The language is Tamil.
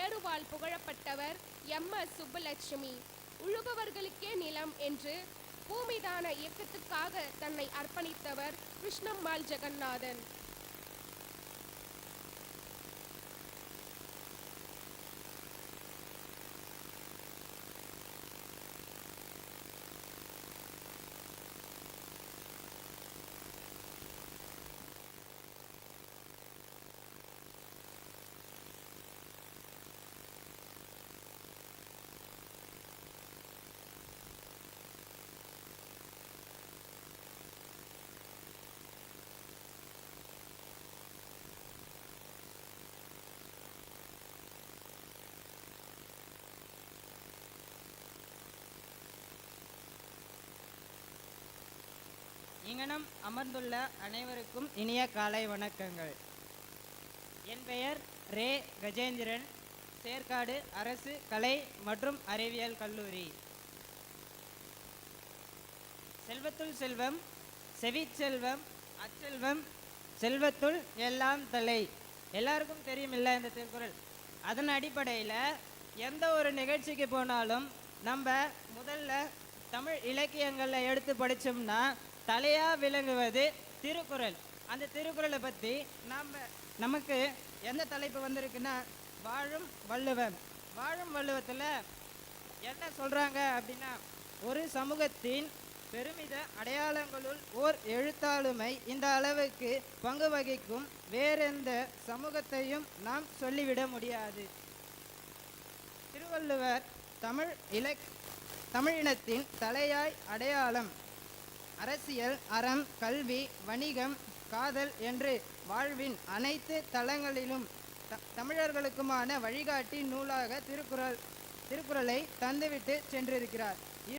பேருவால் புகழப்பட்டவர் எம் எஸ் சுப்புலட்சுமி. உழுபவர்களுக்கே நிலம் என்று பூமிதான இயக்கத்துக்காக தன்னை அர்ப்பணித்தவர் கிருஷ்ணம்மாள் ஜெகநாதன். இங்கனம் அமர்ந்துள்ள அனைவருக்கும் இனிய காலை வணக்கங்கள். என் பெயர் ரே கஜேந்திரன். சேர்க்காடு அரசு கலை மற்றும் அறிவியல் கல்லூரி. செல்வத்துள் செல்வம் செவிச்செல்வம் அச்செல்வம் செல்வத்துள் எல்லாம் தலை. எல்லாருக்கும் தெரியுமில்ல இந்த திருக்குறள். அதன் அடிப்படையில் எந்த ஒரு நிகழ்ச்சிக்கு போனாலும் நம்ம முதல்ல தமிழ் இலக்கியங்களில் எடுத்து படித்தோம்னா தலையாக விளங்குவது திருக்குறள். அந்த திருக்குறளை பற்றி நாம் நமக்கு எந்த தலைப்பு வந்திருக்குன்னா வாழும் வள்ளுவம். வாழும் வள்ளுவத்தில் என்ன சொல்றாங்க அப்படின்னா ஒரு சமூகத்தின் பெருமித அடையாளங்களுள் ஓர் எழுத்தாளுமை இந்த அளவுக்கு பங்கு வகிக்கும் வேறெந்த சமூகத்தையும் நாம் சொல்லிவிட முடியாது. திருவள்ளுவர் தமிழ் இலக் தமிழினத்தின் தலையாய் அடையாளம் அரசியல் அறம் கல்வி வணிகம் காதல் என்று வாழ்வின் அனைத்து தளங்களிலும் த- தமிழர்களுக்குமான வழிகாட்டி நூலாக திருக்குறள் திருக்குறளை தந்துவிட்டு சென்றிருக்கிறார்.